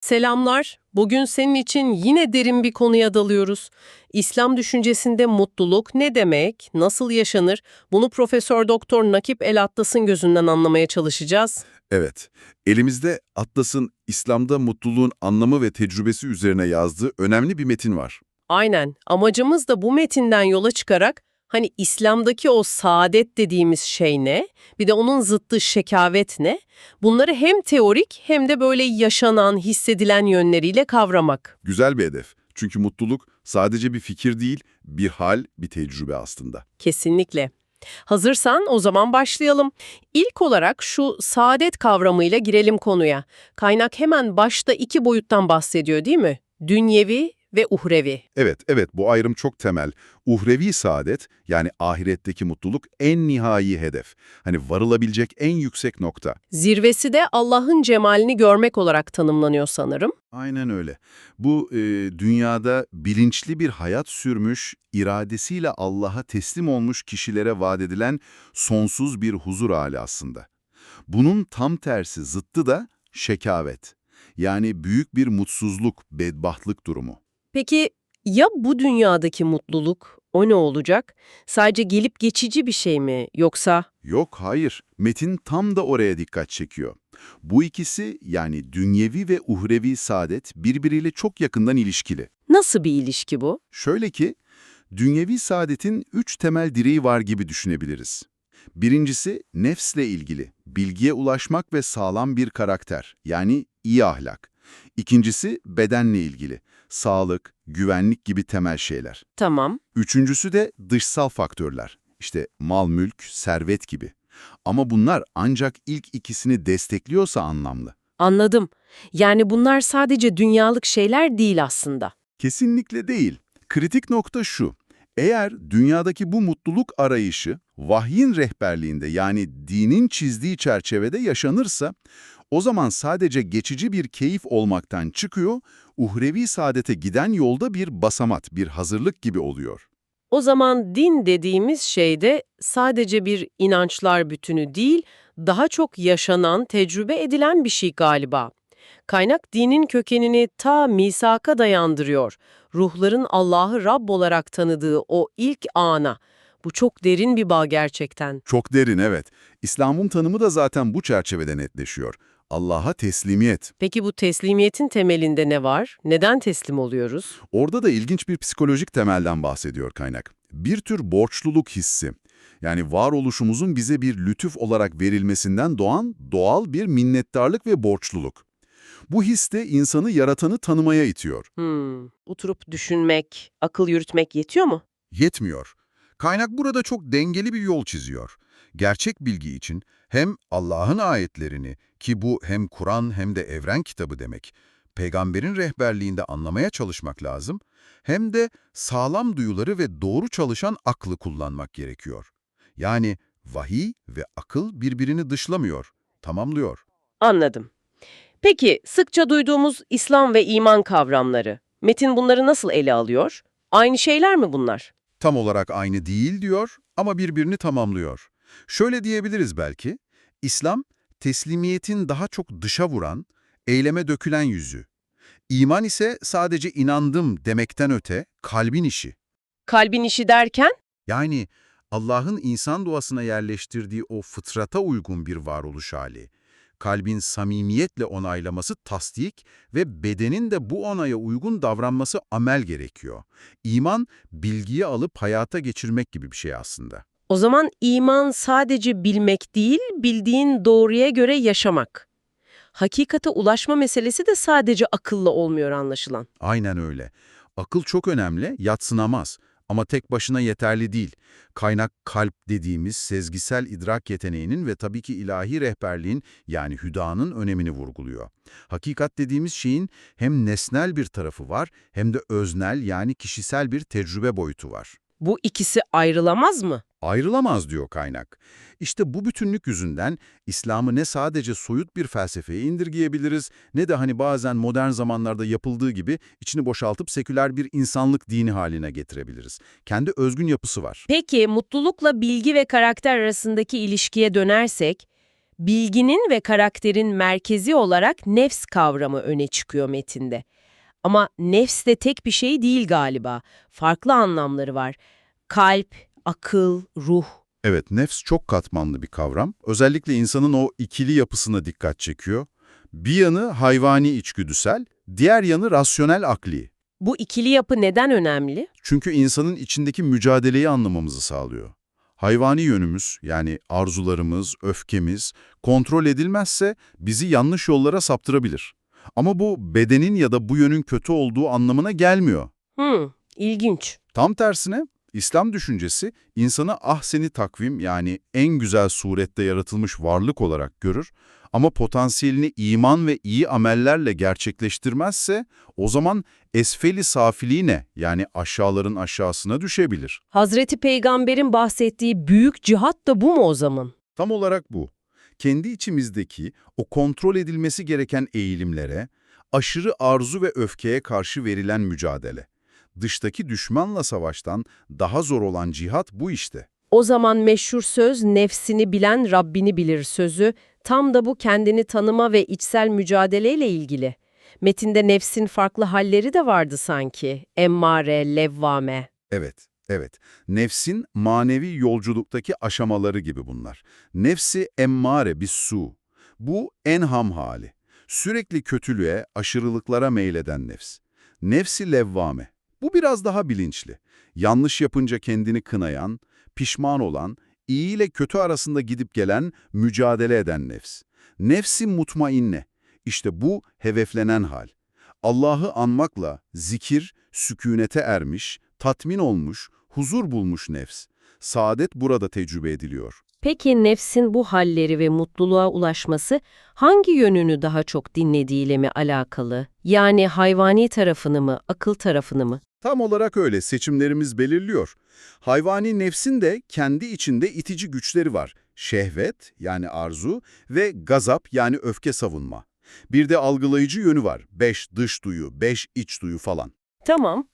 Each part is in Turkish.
Selamlar. Bugün senin için yine derin bir konuya dalıyoruz. İslam düşüncesinde mutluluk ne demek, nasıl yaşanır? Bunu Profesör Doktor Nakip El Atlas'ın gözünden anlamaya çalışacağız. Evet, elimizde Atlas'ın İslam'da mutluluğun anlamı ve tecrübesi üzerine yazdığı önemli bir metin var. Aynen. Amacımız da bu metinden yola çıkarak hani İslam'daki o saadet dediğimiz şey ne? Bir de onun zıttı şekavet ne? Bunları hem teorik hem de böyle yaşanan, hissedilen yönleriyle kavramak. Güzel bir hedef. Çünkü mutluluk sadece bir fikir değil, bir hal, bir tecrübe aslında. Kesinlikle. Hazırsan o zaman başlayalım. İlk olarak şu saadet kavramıyla girelim konuya. Kaynak hemen başta iki boyuttan bahsediyor değil mi? Dünyevi ve uhrevi. Evet, evet bu ayrım çok temel. Uhrevi saadet yani ahiretteki mutluluk en nihai hedef. Hani varılabilecek en yüksek nokta. Zirvesi de Allah'ın cemalini görmek olarak tanımlanıyor sanırım. Aynen öyle. Bu e, dünyada bilinçli bir hayat sürmüş, iradesiyle Allah'a teslim olmuş kişilere vaat edilen sonsuz bir huzur hali aslında. Bunun tam tersi zıttı da şekavet. Yani büyük bir mutsuzluk, bedbahtlık durumu. Peki ya bu dünyadaki mutluluk o ne olacak? Sadece gelip geçici bir şey mi yoksa Yok hayır, metin tam da oraya dikkat çekiyor. Bu ikisi yani dünyevi ve uhrevi saadet birbiriyle çok yakından ilişkili. nasıl bir ilişki bu? Şöyle ki, dünyevi saadetin üç temel direği var gibi düşünebiliriz. Birincisi nefsle ilgili, bilgiye ulaşmak ve sağlam bir karakter, yani iyi ahlak. İkincisi bedenle ilgili, sağlık, güvenlik gibi temel şeyler. Tamam. Üçüncüsü de dışsal faktörler, işte mal, mülk, servet gibi. Ama bunlar ancak ilk ikisini destekliyorsa anlamlı. Anladım. Yani bunlar sadece dünyalık şeyler değil aslında. Kesinlikle değil. Kritik nokta şu. Eğer dünyadaki bu mutluluk arayışı vahyin rehberliğinde yani dinin çizdiği çerçevede yaşanırsa, o zaman sadece geçici bir keyif olmaktan çıkıyor, uhrevi saadete giden yolda bir basamat, bir hazırlık gibi oluyor. O zaman din dediğimiz şey de sadece bir inançlar bütünü değil, daha çok yaşanan, tecrübe edilen bir şey galiba. Kaynak dinin kökenini ta misaka dayandırıyor. Ruhların Allah'ı Rabb olarak tanıdığı o ilk ana. Bu çok derin bir bağ gerçekten. Çok derin evet. İslam'ın tanımı da zaten bu çerçevede netleşiyor. Allah'a teslimiyet. Peki bu teslimiyetin temelinde ne var? Neden teslim oluyoruz? Orada da ilginç bir psikolojik temelden bahsediyor kaynak. Bir tür borçluluk hissi. Yani varoluşumuzun bize bir lütuf olarak verilmesinden doğan doğal bir minnettarlık ve borçluluk. Bu his de insanı yaratanı tanımaya itiyor. Hmm, oturup düşünmek, akıl yürütmek yetiyor mu? Yetmiyor. Kaynak burada çok dengeli bir yol çiziyor. Gerçek bilgi için hem Allah'ın ayetlerini ki bu hem Kur'an hem de evren kitabı demek, peygamberin rehberliğinde anlamaya çalışmak lazım, hem de sağlam duyuları ve doğru çalışan aklı kullanmak gerekiyor. Yani vahiy ve akıl birbirini dışlamıyor, tamamlıyor. Anladım. Peki sıkça duyduğumuz İslam ve iman kavramları, metin bunları nasıl ele alıyor? Aynı şeyler mi bunlar? Tam olarak aynı değil diyor ama birbirini tamamlıyor. Şöyle diyebiliriz belki, İslam teslimiyetin daha çok dışa vuran, eyleme dökülen yüzü. İman ise sadece inandım demekten öte kalbin işi. Kalbin işi derken? Yani Allah'ın insan doğasına yerleştirdiği o fıtrata uygun bir varoluş hali. Kalbin samimiyetle onaylaması tasdik ve bedenin de bu onaya uygun davranması amel gerekiyor. İman, bilgiyi alıp hayata geçirmek gibi bir şey aslında. O zaman iman sadece bilmek değil, bildiğin doğruya göre yaşamak. Hakikate ulaşma meselesi de sadece akılla olmuyor anlaşılan. Aynen öyle. Akıl çok önemli, yatsınamaz. Ama tek başına yeterli değil. Kaynak kalp dediğimiz sezgisel idrak yeteneğinin ve tabii ki ilahi rehberliğin yani hüdanın önemini vurguluyor. Hakikat dediğimiz şeyin hem nesnel bir tarafı var hem de öznel yani kişisel bir tecrübe boyutu var. Bu ikisi ayrılamaz mı? Ayrılamaz diyor kaynak. İşte bu bütünlük yüzünden İslam'ı ne sadece soyut bir felsefeye indirgeyebiliriz ne de hani bazen modern zamanlarda yapıldığı gibi içini boşaltıp seküler bir insanlık dini haline getirebiliriz. Kendi özgün yapısı var. Peki mutlulukla bilgi ve karakter arasındaki ilişkiye dönersek, bilginin ve karakterin merkezi olarak nefs kavramı öne çıkıyor metinde. Ama nefs de tek bir şey değil galiba. Farklı anlamları var. Kalp, akıl, ruh. Evet, nefs çok katmanlı bir kavram. Özellikle insanın o ikili yapısına dikkat çekiyor. Bir yanı hayvani içgüdüsel, diğer yanı rasyonel akli. Bu ikili yapı neden önemli? Çünkü insanın içindeki mücadeleyi anlamamızı sağlıyor. Hayvani yönümüz, yani arzularımız, öfkemiz, kontrol edilmezse bizi yanlış yollara saptırabilir. Ama bu bedenin ya da bu yönün kötü olduğu anlamına gelmiyor. Hmm, ilginç. Tam tersine İslam düşüncesi insanı ahseni takvim yani en güzel surette yaratılmış varlık olarak görür ama potansiyelini iman ve iyi amellerle gerçekleştirmezse o zaman esfeli safiliğine yani aşağıların aşağısına düşebilir. Hazreti Peygamber'in bahsettiği büyük cihat da bu mu o zaman? Tam olarak bu. Kendi içimizdeki o kontrol edilmesi gereken eğilimlere, aşırı arzu ve öfkeye karşı verilen mücadele. Dıştaki düşmanla savaştan daha zor olan cihat bu işte. O zaman meşhur söz nefsini bilen Rabbini bilir sözü tam da bu kendini tanıma ve içsel mücadeleyle ilgili. Metinde nefsin farklı halleri de vardı sanki. Emmare, levvame. Evet, evet. Nefsin manevi yolculuktaki aşamaları gibi bunlar. Nefsi emmare bir su. Bu en ham hali. Sürekli kötülüğe, aşırılıklara meyleden nefs. Nefsi levvame. Bu biraz daha bilinçli. Yanlış yapınca kendini kınayan, pişman olan, iyi ile kötü arasında gidip gelen, mücadele eden nefs. Nefsi mutmainne. İşte bu hedeflenen hal. Allah'ı anmakla zikir, sükunete ermiş, tatmin olmuş, huzur bulmuş nefs. Saadet burada tecrübe ediliyor. Peki nefsin bu halleri ve mutluluğa ulaşması hangi yönünü daha çok dinlediğiyle mi alakalı? Yani hayvani tarafını mı, akıl tarafını mı? Tam olarak öyle seçimlerimiz belirliyor. Hayvani nefsin de kendi içinde itici güçleri var. Şehvet yani arzu ve gazap yani öfke savunma. Bir de algılayıcı yönü var. Beş dış duyu, beş iç duyu falan. Tamam.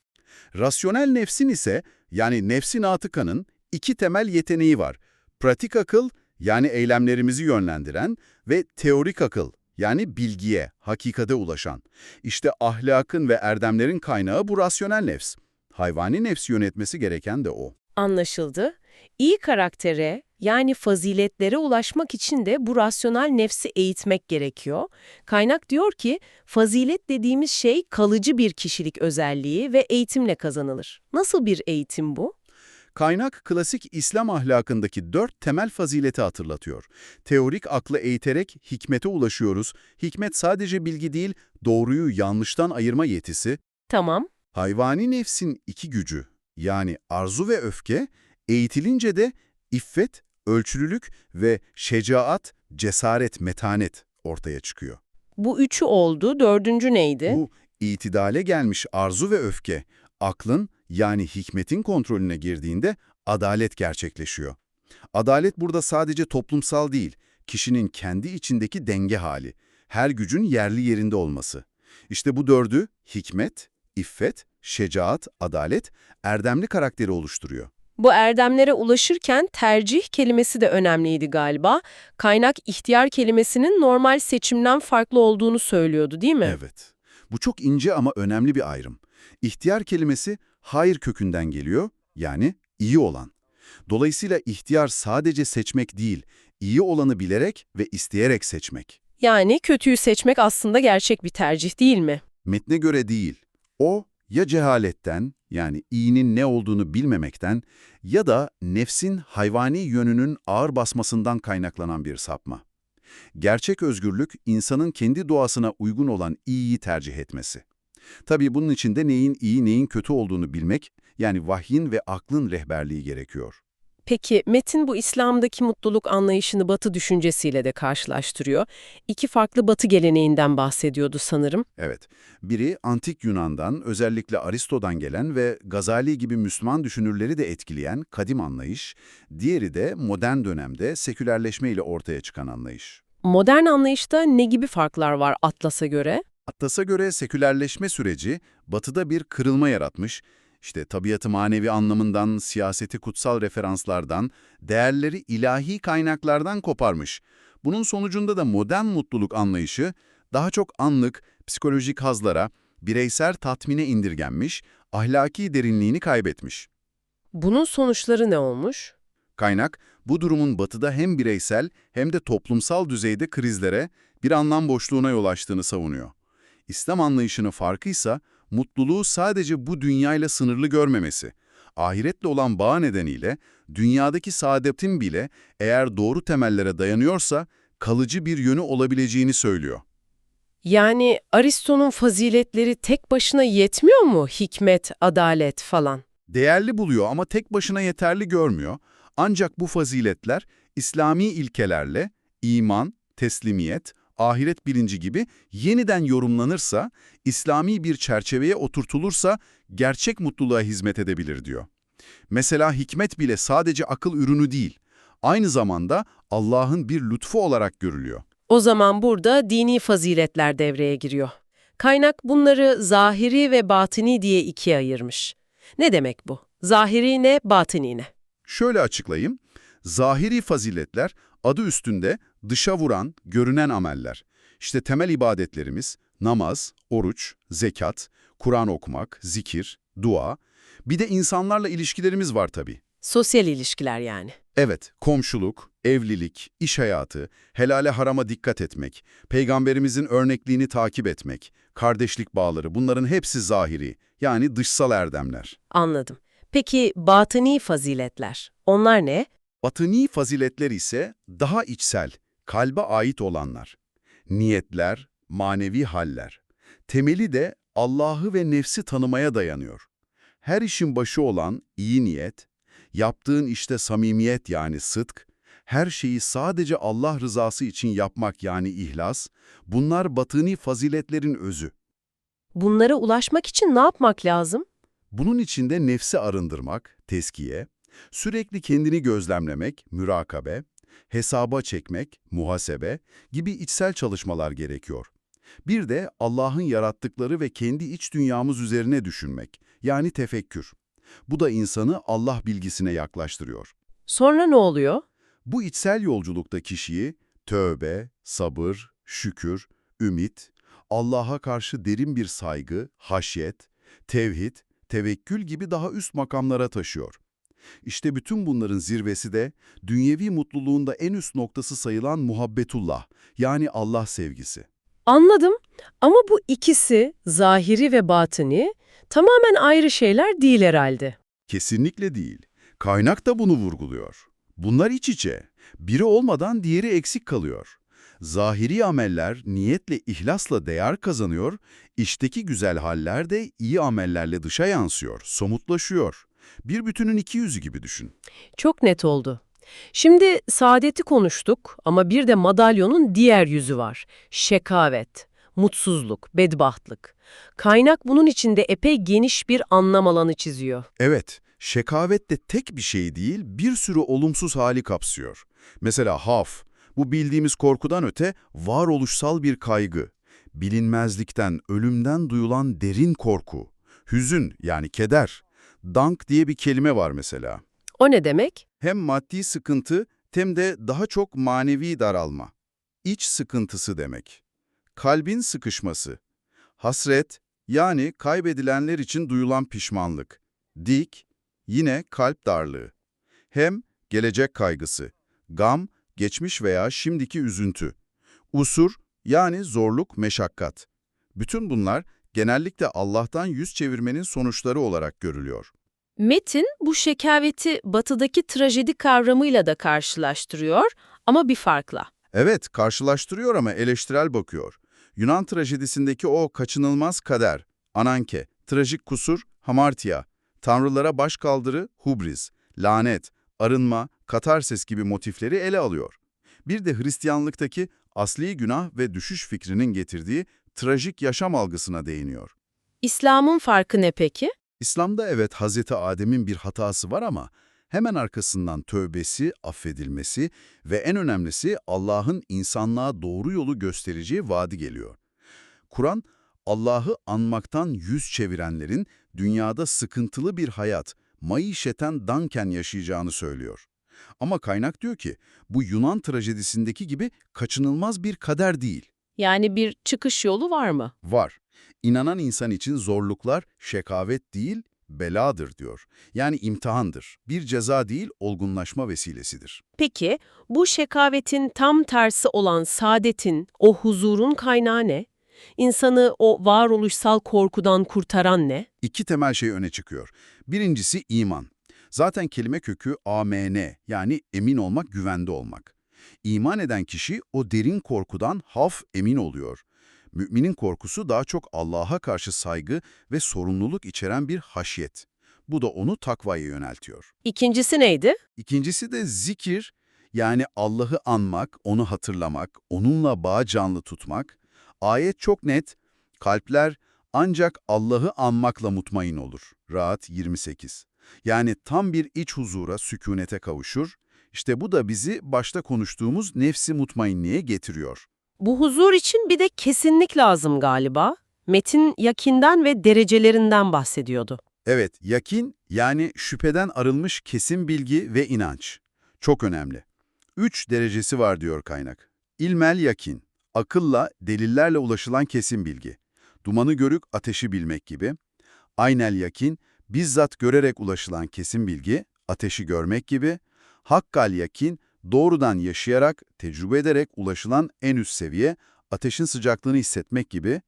Rasyonel nefsin ise yani nefsin atıkanın iki temel yeteneği var. Pratik akıl yani eylemlerimizi yönlendiren ve teorik akıl yani bilgiye, hakikate ulaşan. İşte ahlakın ve erdemlerin kaynağı bu rasyonel nefs. Hayvani nefsi yönetmesi gereken de o. Anlaşıldı. İyi karaktere yani faziletlere ulaşmak için de bu rasyonel nefsi eğitmek gerekiyor. Kaynak diyor ki fazilet dediğimiz şey kalıcı bir kişilik özelliği ve eğitimle kazanılır. Nasıl bir eğitim bu? Kaynak klasik İslam ahlakındaki dört temel fazileti hatırlatıyor. Teorik aklı eğiterek hikmete ulaşıyoruz. Hikmet sadece bilgi değil, doğruyu yanlıştan ayırma yetisi. Tamam. Hayvani nefsin iki gücü yani arzu ve öfke eğitilince de iffet, ölçülülük ve şecaat, cesaret, metanet ortaya çıkıyor. Bu üçü oldu. Dördüncü neydi? Bu itidale gelmiş arzu ve öfke, aklın yani hikmetin kontrolüne girdiğinde adalet gerçekleşiyor. Adalet burada sadece toplumsal değil, kişinin kendi içindeki denge hali, her gücün yerli yerinde olması. İşte bu dördü hikmet, iffet, şecaat, adalet, erdemli karakteri oluşturuyor. Bu erdemlere ulaşırken tercih kelimesi de önemliydi galiba. Kaynak ihtiyar kelimesinin normal seçimden farklı olduğunu söylüyordu değil mi? Evet. Bu çok ince ama önemli bir ayrım. İhtiyar kelimesi hayır kökünden geliyor, yani iyi olan. Dolayısıyla ihtiyar sadece seçmek değil, iyi olanı bilerek ve isteyerek seçmek. Yani kötüyü seçmek aslında gerçek bir tercih değil mi? Metne göre değil. O ya cehaletten, yani iyinin ne olduğunu bilmemekten ya da nefsin hayvani yönünün ağır basmasından kaynaklanan bir sapma. Gerçek özgürlük, insanın kendi doğasına uygun olan iyiyi tercih etmesi. Tabii bunun için de neyin iyi neyin kötü olduğunu bilmek, yani vahyin ve aklın rehberliği gerekiyor. Peki Metin bu İslam'daki mutluluk anlayışını Batı düşüncesiyle de karşılaştırıyor. İki farklı Batı geleneğinden bahsediyordu sanırım. Evet, biri antik Yunan'dan, özellikle Aristo'dan gelen ve Gazali gibi Müslüman düşünürleri de etkileyen kadim anlayış, diğeri de modern dönemde sekülerleşme ile ortaya çıkan anlayış. Modern anlayışta ne gibi farklar var Atlas'a göre? Atlas'a göre sekülerleşme süreci batıda bir kırılma yaratmış, işte tabiatı manevi anlamından, siyaseti kutsal referanslardan, değerleri ilahi kaynaklardan koparmış. Bunun sonucunda da modern mutluluk anlayışı daha çok anlık, psikolojik hazlara, bireysel tatmine indirgenmiş, ahlaki derinliğini kaybetmiş. Bunun sonuçları ne olmuş? Kaynak, bu durumun batıda hem bireysel hem de toplumsal düzeyde krizlere, bir anlam boşluğuna yol açtığını savunuyor. İslam anlayışının farkıysa, mutluluğu sadece bu dünyayla sınırlı görmemesi, ahiretle olan bağ nedeniyle dünyadaki saadetin bile eğer doğru temellere dayanıyorsa kalıcı bir yönü olabileceğini söylüyor. Yani Aristo'nun faziletleri tek başına yetmiyor mu? Hikmet, adalet falan. Değerli buluyor ama tek başına yeterli görmüyor. Ancak bu faziletler İslami ilkelerle iman, teslimiyet, ahiret bilinci gibi yeniden yorumlanırsa, İslami bir çerçeveye oturtulursa gerçek mutluluğa hizmet edebilir diyor. Mesela hikmet bile sadece akıl ürünü değil, aynı zamanda Allah'ın bir lütfu olarak görülüyor. O zaman burada dini faziletler devreye giriyor. Kaynak bunları zahiri ve batini diye ikiye ayırmış. Ne demek bu? Zahiri ne, batini ne? Şöyle açıklayayım. Zahiri faziletler adı üstünde dışa vuran, görünen ameller. İşte temel ibadetlerimiz namaz, oruç, zekat, Kur'an okumak, zikir, dua. Bir de insanlarla ilişkilerimiz var tabii. Sosyal ilişkiler yani. Evet, komşuluk, evlilik, iş hayatı, helale harama dikkat etmek, peygamberimizin örnekliğini takip etmek, kardeşlik bağları bunların hepsi zahiri, yani dışsal erdemler. Anladım. Peki batini faziletler, onlar ne? Batıni faziletler ise daha içsel, kalbe ait olanlar. Niyetler, manevi haller. Temeli de Allah'ı ve nefsi tanımaya dayanıyor. Her işin başı olan iyi niyet, yaptığın işte samimiyet yani sıdk, her şeyi sadece Allah rızası için yapmak yani ihlas, bunlar batıni faziletlerin özü. Bunlara ulaşmak için ne yapmak lazım? Bunun içinde nefsi arındırmak, teskiye, sürekli kendini gözlemlemek, mürakabe, hesaba çekmek, muhasebe gibi içsel çalışmalar gerekiyor. Bir de Allah'ın yarattıkları ve kendi iç dünyamız üzerine düşünmek, yani tefekkür. Bu da insanı Allah bilgisine yaklaştırıyor. Sonra ne oluyor? Bu içsel yolculukta kişiyi tövbe, sabır, şükür, ümit, Allah'a karşı derin bir saygı, haşyet, tevhid, tevekkül gibi daha üst makamlara taşıyor. İşte bütün bunların zirvesi de dünyevi mutluluğun da en üst noktası sayılan muhabbetullah, yani Allah sevgisi. Anladım ama bu ikisi, zahiri ve batini, tamamen ayrı şeyler değil herhalde. Kesinlikle değil. Kaynak da bunu vurguluyor. Bunlar iç içe. Biri olmadan diğeri eksik kalıyor. Zahiri ameller niyetle, ihlasla değer kazanıyor, içteki güzel haller de iyi amellerle dışa yansıyor, somutlaşıyor. Bir bütünün iki yüzü gibi düşün. Çok net oldu. Şimdi saadeti konuştuk ama bir de madalyonun diğer yüzü var. Şekavet, mutsuzluk, bedbahtlık. Kaynak bunun içinde epey geniş bir anlam alanı çiziyor. Evet, şekavet de tek bir şey değil, bir sürü olumsuz hali kapsıyor. Mesela haf, bu bildiğimiz korkudan öte varoluşsal bir kaygı. Bilinmezlikten, ölümden duyulan derin korku. Hüzün yani keder. Dank diye bir kelime var mesela. O ne demek? Hem maddi sıkıntı hem de daha çok manevi daralma. İç sıkıntısı demek. Kalbin sıkışması. Hasret yani kaybedilenler için duyulan pişmanlık. Dik yine kalp darlığı. Hem gelecek kaygısı. Gam, geçmiş veya şimdiki üzüntü. Usur yani zorluk, meşakkat. Bütün bunlar genellikle Allah'tan yüz çevirmenin sonuçları olarak görülüyor. Metin bu şekaveti batıdaki trajedi kavramıyla da karşılaştırıyor ama bir farkla. Evet, karşılaştırıyor ama eleştirel bakıyor. Yunan trajedisindeki o kaçınılmaz kader, ananke, trajik kusur, hamartia, tanrılara başkaldırı, hubris, lanet, arınma, katarsis gibi motifleri ele alıyor. Bir de Hristiyanlıktaki asli günah ve düşüş fikrinin getirdiği trajik yaşam algısına değiniyor. İslam'ın farkı ne peki? İslam'da evet Hazreti Adem'in bir hatası var ama hemen arkasından tövbesi, affedilmesi ve en önemlisi Allah'ın insanlığa doğru yolu göstereceği vaadi geliyor. Kur'an, Allah'ı anmaktan yüz çevirenlerin dünyada sıkıntılı bir hayat, maişeten danken yaşayacağını söylüyor. Ama kaynak diyor ki bu Yunan trajedisindeki gibi kaçınılmaz bir kader değil. Yani bir çıkış yolu var mı? Var. İnanan insan için zorluklar şekavet değil, beladır diyor. Yani imtihandır. Bir ceza değil, olgunlaşma vesilesidir. Peki bu şekavetin tam tersi olan saadetin, o huzurun kaynağı ne? İnsanı o varoluşsal korkudan kurtaran ne? İki temel şey öne çıkıyor. Birincisi iman. Zaten kelime kökü AMN yani emin olmak, güvende olmak. İman eden kişi o derin korkudan haf emin oluyor. Müminin korkusu daha çok Allah'a karşı saygı ve sorumluluk içeren bir haşyet. Bu da onu takvaya yöneltiyor. İkincisi neydi? İkincisi de zikir, yani Allah'ı anmak, onu hatırlamak, onunla bağ canlı tutmak. Ayet çok net, kalpler ancak Allah'ı anmakla mutmain olur. Rahat 28. Yani tam bir iç huzura, sükunete kavuşur. İşte bu da bizi başta konuştuğumuz nefsi mutmainliğe getiriyor. Bu huzur için bir de kesinlik lazım galiba. Metin yakinden ve derecelerinden bahsediyordu. Evet, yakin yani şüpheden arınmış kesin bilgi ve inanç. Çok önemli. Üç derecesi var diyor kaynak. İlmel yakin, akılla, delillerle ulaşılan kesin bilgi. Dumanı görük, ateşi bilmek gibi. Aynel yakin, bizzat görerek ulaşılan kesin bilgi, ateşi görmek gibi. Hakkal yakin, doğrudan yaşayarak, tecrübe ederek ulaşılan en üst seviye, ateşin sıcaklığını hissetmek gibi.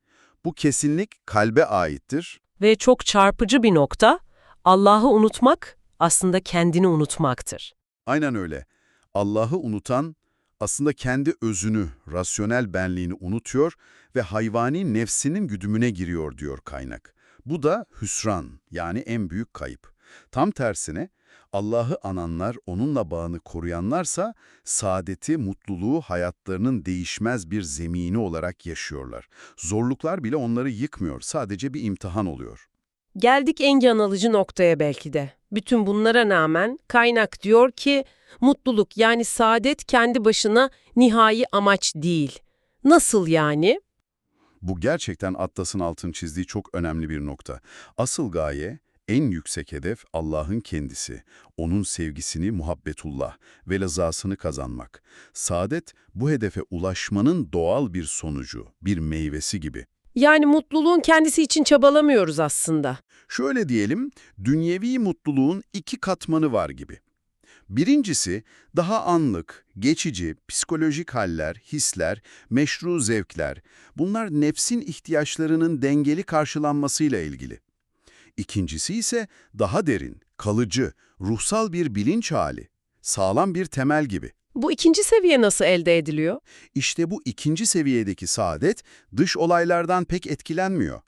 Bu kesinlik kalbe aittir. Ve çok çarpıcı bir nokta, Allah'ı unutmak aslında kendini unutmaktır. Aynen öyle. Allah'ı unutan aslında kendi özünü, rasyonel benliğini unutuyor ve hayvani nefsinin güdümüne giriyor diyor kaynak. Bu da hüsran yani en büyük kayıp. Tam tersine Allah'ı ananlar, onunla bağını koruyanlarsa saadeti, mutluluğu hayatlarının değişmez bir zemini olarak yaşıyorlar. Zorluklar bile onları yıkmıyor, sadece bir imtihan oluyor. Geldik en can alıcı noktaya belki de. Bütün bunlara rağmen kaynak diyor ki mutluluk yani saadet kendi başına nihai amaç değil. Nasıl yani? Bu gerçekten Atlas'ın altın çizdiği çok önemli bir nokta. Asıl gaye, en yüksek hedef Allah'ın kendisi, onun sevgisini, muhabbetullah ve lazasını kazanmak. Saadet, bu hedefe ulaşmanın doğal bir sonucu, bir meyvesi gibi. Yani mutluluğun kendisi için çabalamıyoruz aslında. Şöyle diyelim, dünyevi mutluluğun iki katmanı var gibi. Birincisi, daha anlık, geçici, psikolojik haller, hisler, meşru zevkler. Bunlar nefsin ihtiyaçlarının dengeli karşılanmasıyla ilgili. İkincisi ise daha derin, kalıcı, ruhsal bir bilinç hali, sağlam bir temel gibi. Bu ikinci seviye nasıl elde ediliyor? İşte bu ikinci seviyedeki saadet dış olaylardan pek etkilenmiyor.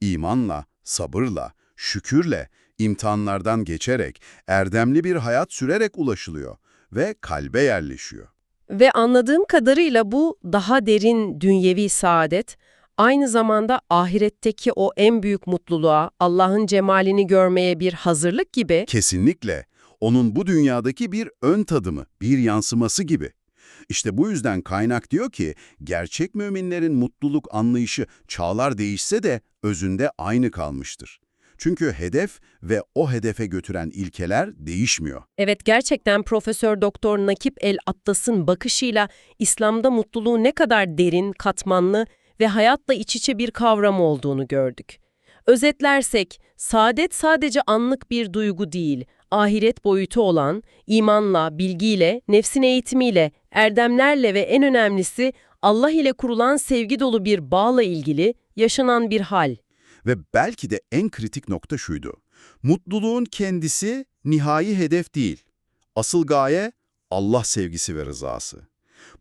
İmanla, sabırla, şükürle, imtihanlardan geçerek, erdemli bir hayat sürerek ulaşılıyor ve kalbe yerleşiyor. Ve anladığım kadarıyla bu daha derin dünyevi saadet, aynı zamanda ahiretteki o en büyük mutluluğa, Allah'ın cemalini görmeye bir hazırlık gibi Kesinlikle. Onun bu dünyadaki bir ön tadımı, bir yansıması gibi. İşte bu yüzden kaynak diyor ki, gerçek müminlerin mutluluk anlayışı çağlar değişse de özünde aynı kalmıştır. Çünkü hedef ve o hedefe götüren ilkeler değişmiyor. Evet gerçekten Profesör Doktor Nakip El Attas'ın bakışıyla İslam'da mutluluğu ne kadar derin, katmanlı ve hayatla iç içe bir kavram olduğunu gördük. Özetlersek, saadet sadece anlık bir duygu değil, ahiret boyutu olan, imanla, bilgiyle, nefsin eğitimiyle, erdemlerle ve en önemlisi Allah ile kurulan sevgi dolu bir bağla ilgili yaşanan bir hal. Ve belki de en kritik nokta şuydu. Mutluluğun kendisi nihai hedef değil. Asıl gaye Allah sevgisi ve rızası.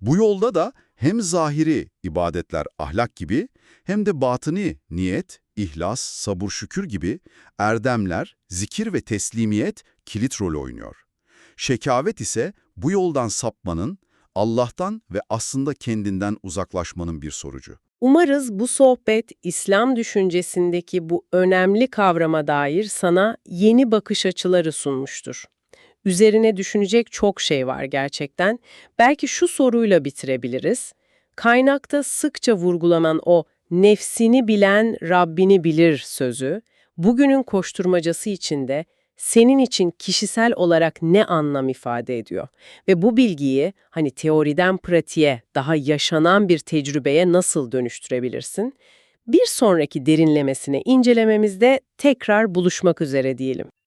Bu yolda da hem zahiri ibadetler ahlak gibi hem de batını niyet, ihlas, sabır şükür gibi erdemler, zikir ve teslimiyet kilit rol oynuyor. Şekavet ise bu yoldan sapmanın, Allah'tan ve aslında kendinden uzaklaşmanın bir sorucu. Umarız bu sohbet İslam düşüncesindeki bu önemli kavrama dair sana yeni bakış açıları sunmuştur. Üzerine düşünecek çok şey var gerçekten. Belki şu soruyla bitirebiliriz. Kaynakta sıkça vurgulanan o nefsini bilen Rabbini bilir sözü, bugünün koşturmacası içinde senin için kişisel olarak ne anlam ifade ediyor? Ve bu bilgiyi hani teoriden pratiğe, daha yaşanan bir tecrübeye nasıl dönüştürebilirsin? Bir sonraki derinlemesine incelememizde tekrar buluşmak üzere diyelim.